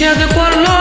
নিষেধ করল।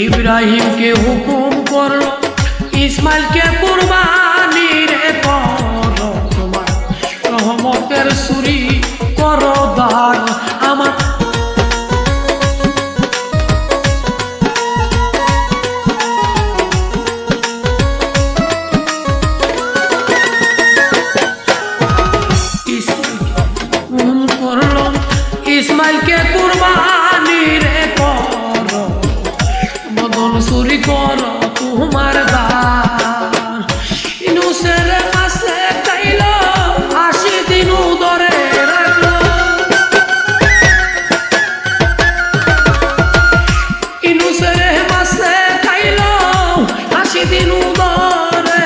ইব্রাহিমকে হুকুম করল, ইসমাইলকে কুরবানি রে তোমার রহমতের সুরি করো দান আমার। ইসমাইলকে কুরবানি রে চুরি কর তোমার দান ইনুসের কাছে চাইল আশি দিন ধরে রাখল। ইনুসের মাসে খাইল আশি দিন ধরে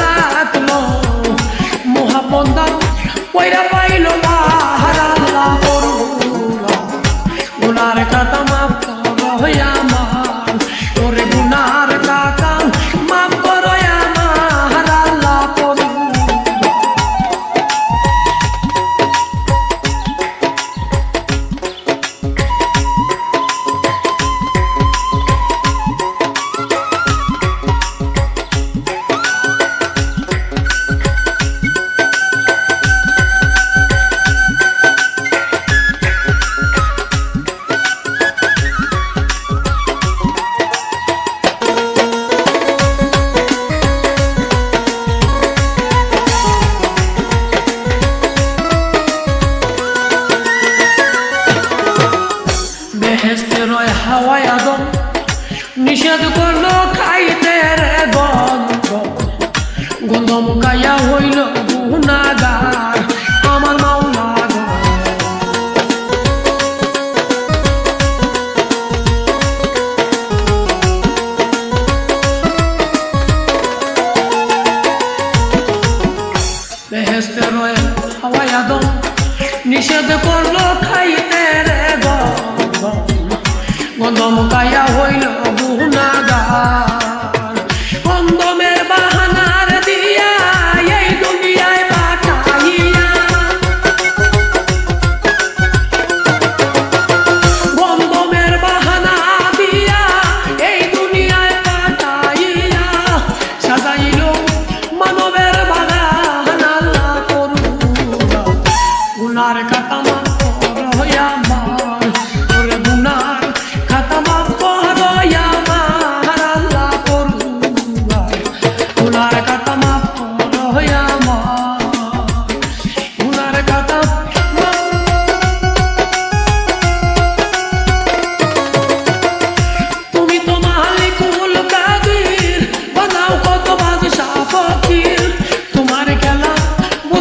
রাখল। মহাপন্দা পয়রা পাইল মাহারাল্লা মুখাইয়া হইল গুনাগার আমার মাওলা গো। বেহেস্তের হাওয়ায় আদম, নিষেধ করল খাইতে রে গন্ধ গন্ধ মুখাইয়া হইল গুনাগার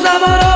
যাবার